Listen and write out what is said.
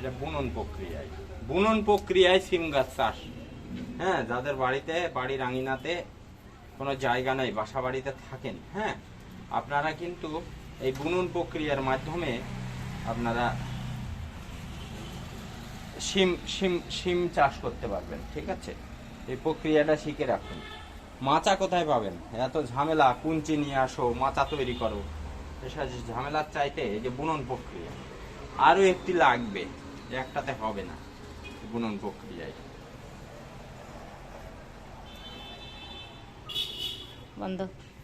এটা বুনন প্রক্রিয়ায়। বুনন প্রক্রিয়ায় সিম গাছ চাষ। হ্যাঁ যাদের বাড়িতে বাড়ির আঙিনাতে কোনো জায়গা নেই, বাসা বাড়িতে থাকেন হ্যাঁ আপনারা কিন্তু এই বুনন প্রক্রিয়ার মাধ্যমে আপনারা সিম সিম সিম চাষ করতে পারবেন, ঠিক আছে? এই প্রক্রিয়াটা শিখে রাখুন। মাচা কোথায় পাবেন? এত ঝামেলা, কুঞ্চি নিয়ে আসো, মাচা তৈরি করো। এসব ঝামেলার চাইতে এই যে বুনন প্রক্রিয়া, আরও একটি লাগবে। একটাতে হবে না গুণন প্রক্রিয়ায়। বন্ধ।